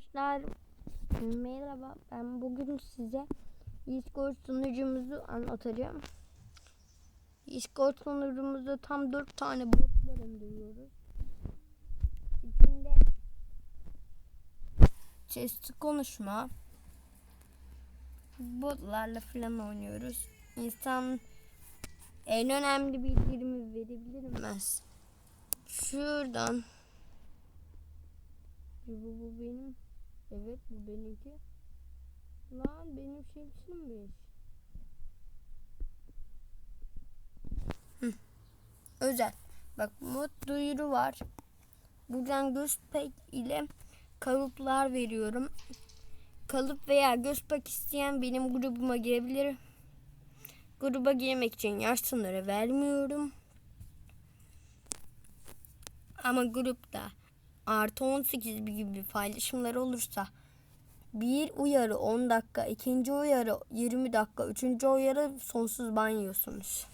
Arkadaşlar merhaba ben bugün size Discord sunucumuzu anlatacağım. Discord sunucumuzda tam 4 tane bot barındırıyoruz. İçinde sesli konuşma botlarla falan oynuyoruz. İnsan en önemli bildirimi verebilmez. Şuradan bu, bu benim. Evet bu benimki. Lan benim şemsimmiş. Özel. Bak mod duyuru var. Buradan gözpek ile kalıplar veriyorum. Kalıp veya gözpek isteyen benim grubuma girebilir. Gruba girmek için yaş sınırı vermiyorum. Ama grupta artı 18 gibi paylaşımlar olursa bir uyarı 10 dakika, ikinci uyarı 20 dakika, üçüncü uyarı sonsuz ban yiyorsunuz.